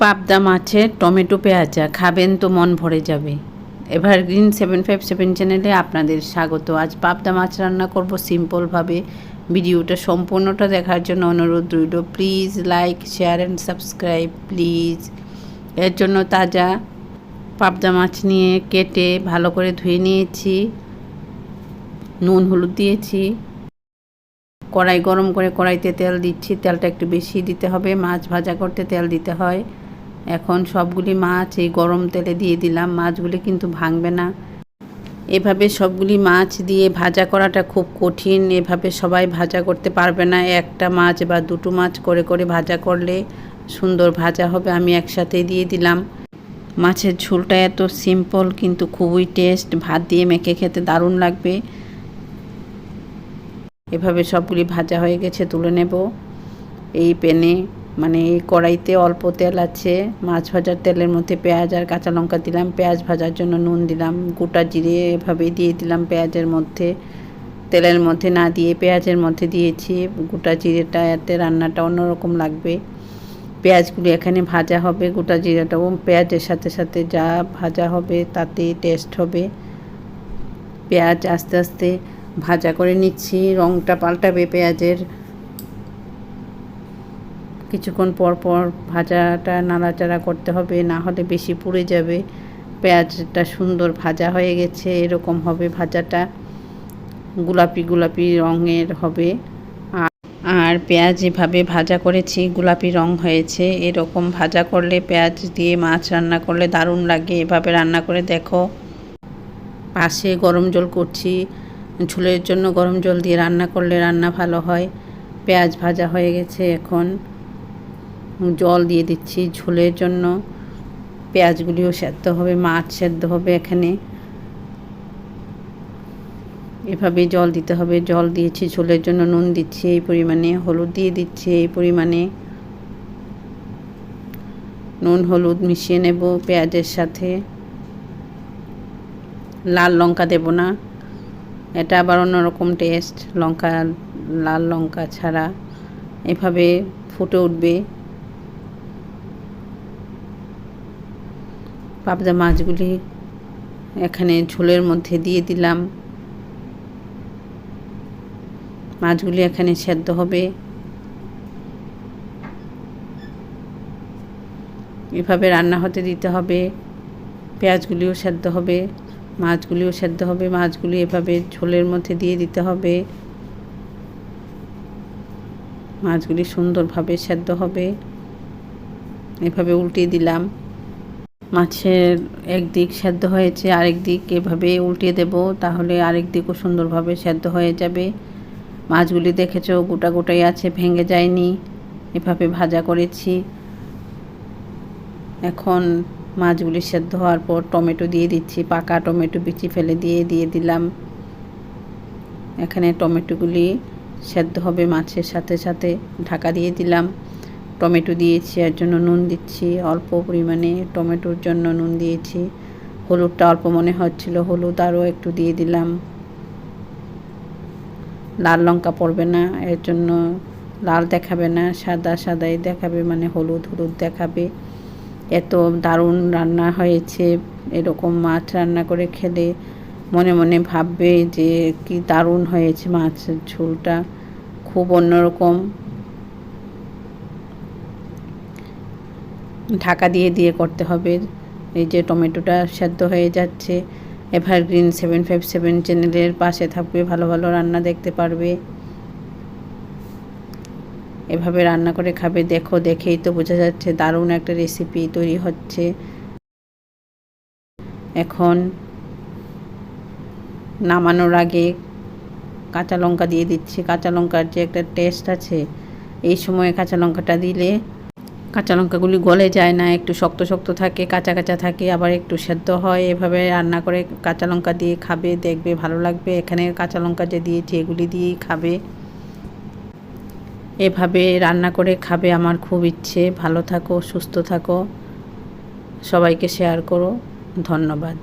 পাবদা মাছের টমেটো, পেঁয়াজা খাবেন তো মন ভরে যাবে। এভারগ্রিন সেভেন ফাইভ সেভেন চ্যানেলে আপনাদের স্বাগত। আজ পাবদা মাছ রান্না করব সিম্পলভাবে। ভিডিওটা সম্পূর্ণটা দেখার জন্য অনুরোধ রইল। Please like, share and subscribe, please. এর জন্য তাজা পাবদা মাছ নিয়ে কেটে ভালো করে ধুয়ে নিয়েছি। নুন, হলুদ দিয়েছি। কড়াই গরম করে কড়াইতে তেল দিচ্ছি। তেলটা একটু বেশি দিতে হবে। মাছ ভাজা করতে তেল দিতে হয়। এখন সবগুলি মাছ এই গরম তেলে দিয়ে দিলাম, মাছগুলি কিন্তু ভাঙবে না। এভাবে সবগুলি মাছ দিয়ে ভাজা করাটা খুব কঠিন, এভাবে সবাই ভাজা করতে পারবে না। একটা মাছ বা দুটো মাছ করে করে ভাজা করলে সুন্দর ভাজা হবে, আমি একসাথে দিয়ে দিলাম। মাছের ঝোলটা এত সিম্পল কিন্তু খুবই টেস্ট ভাত দিয়ে মেখে খেতে দারুণ লাগবে। এভাবে সবগুলি ভাজা হয়ে গেছে, তুলে নেব। এই প্যানে মানে কড়াইতে অল্প তেল আছে, মাছ ভাজার তেলের মধ্যে পেঁয়াজ আর কাঁচা লঙ্কা দিলাম, পেঁয়াজ ভাজার জন্য নুন দিলাম, গোটা জিরে এভাবে দিয়ে দিলাম পেঁয়াজের মধ্যে, তেলের মধ্যে না দিয়ে পেঁয়াজের মধ্যে দিয়েছি, গোটা জিরেটা এতে রান্নাটা অন্যরকম লাগবে। পেঁয়াজগুলি এখানে ভাজা হবে, গোটা জিরাটাও পেঁয়াজের সাথে সাথে যা ভাজা হবে তাতে টেস্ট হবে। পেঁয়াজ আস্তে আস্তে ভাজা করে নিচ্ছি রঙটা পাল্টাবে পেঁয়াজের। কিছুক্ষণ পর পর ভাজাটা নাড়াচাড়া করতে হবে, না হলে বেশি পুড়ে যাবে। পেঁয়াজটা সুন্দর ভাজা হয়ে গেছে, এরকম হবে ভাজাটা। গোলাপি গোলাপি রঙের হবে। আর পেঁয়াজ এভাবে ভাজা করেছি, গোলাপি রং হয়েছে। এরকম ভাজা করলে পেঁয়াজ দিয়ে মাছ রান্না করলে দারুণ লাগে। এভাবে রান্না করে দেখো। পাশে গরম জল করছি। ঝুলের জন্য গরম জল দিয়ে রান্না করলে রান্না ভালো হয়। পেঁয়াজ ভাজা হয়ে গেছে এখন। জল দিয়ে দিচ্ছি ঝোলের জন্য। পেঁয়াজগুলিও সেদ্ধ হবে, মাছ সেদ্ধ হবে এখানে। এভাবে জল দিতে হবে, জল দিয়েছি ঝোলের জন্য, নুন দিচ্ছি এই পরিমাণে, হলুদ দিয়ে দিচ্ছি এই পরিমাণে। নুন, হলুদ মিশিয়ে নেব পেঁয়াজের সাথে। লাল লঙ্কা দেব না, এটা আবার অন্যরকম টেস্ট লঙ্কা, লাল লঙ্কা ছাড়া। এভাবে ফুটে উঠবে। পাবদা মাছগুলি এখানে ঝোলের মধ্যে দিয়ে দিলাম। মাছগুলি এখানে সেদ্ধ হবে। এভাবে রান্না হতে দিতে হবে। পেঁয়াজগুলিও সেদ্ধ হবে। মাছগুলিও সেদ্ধ হবে। মাছগুলি এভাবে ঝোলের মধ্যে দিয়ে দিতে হবে। মাছগুলি সুন্দরভাবে সেদ্ধ হবে। এভাবে উল্টিয়ে দিলাম। মাছের একদিক সেদ্ধ হয়েছে, আরেক দিক এভাবে উল্টিয়ে দেব, তাহলে আরেক দিকও সুন্দরভাবে সেদ্ধ হয়ে যাবে। মাছগুলি দেখেছ, গোটা গোটাই আছে, ভেঙে যায়নি, এভাবে ভাজা করেছি। এখন মাছগুলি সেদ্ধ হওয়ার পর টমেটো দিয়ে দিচ্ছি, পাকা টমেটো বিচি ফেলে দিয়ে দিয়ে দিলাম। এখানে টমেটোগুলি সেদ্ধ হবে মাছের সাথে সাথে, ঢাকা দিয়ে দিলাম। টমেটো দিয়েছি, এর জন্য নুন দিচ্ছি, অল্প পরিমাণে টমেটোর জন্য নুন দিয়েছি। হলুদটা অল্প মনে হচ্ছিল, হলুদ আরও একটু দিয়ে দিলাম। লাল লঙ্কা পড়বে না, এর জন্য লাল দেখাবে না, সাদা সাদাই দেখাবে মানে হলুদ হলুদ দেখাবে। এত দারুণ রান্না হয়েছে, এরকম মাছ রান্না করে খেলে মনে মনে ভাববে যে কি দারুণ হয়েছে মাছের ঝোলটা। খুব অন্যরকম ঢাকা দিয়ে দিয়ে করতে হবে। এই যে টমেটোটা সেদ্ধ হয়ে যাচ্ছে। এভারগ্রিন সেভেন ফাইভ সেভেন চ্যানেলের পাশে থাকবে, ভালো ভালো রান্না দেখতে পারবে। এভাবে রান্না করে খাবে। দেখো, দেখেই তো বোঝা যাচ্ছে দারুণ একটা রেসিপি তৈরি হচ্ছে। এখন নামানোর আগে কাঁচা লঙ্কা দিয়ে দিচ্ছি। কাঁচা লঙ্কার যে একটা টেস্ট আছে, এই সময়ে কাঁচা লঙ্কাটা দিলে কাঁচা লঙ্কাগুলি গলে যায় না, একটু শক্ত শক্ত থাকে, কাঁচা কাঁচা থাকে, আবার একটু সেদ্ধ হয়। এভাবে রান্না করে কাঁচা লঙ্কা দিয়ে খাবে, দেখবে ভালো লাগবে। এখানে কাঁচা লঙ্কা যে দিয়েছি, এগুলি দিয়েই খাবে। এভাবে রান্না করে খাবে আমার খুব ইচ্ছে। ভালো থাকো, সুস্থ থাকো। সবাইকে শেয়ার করো। ধন্যবাদ।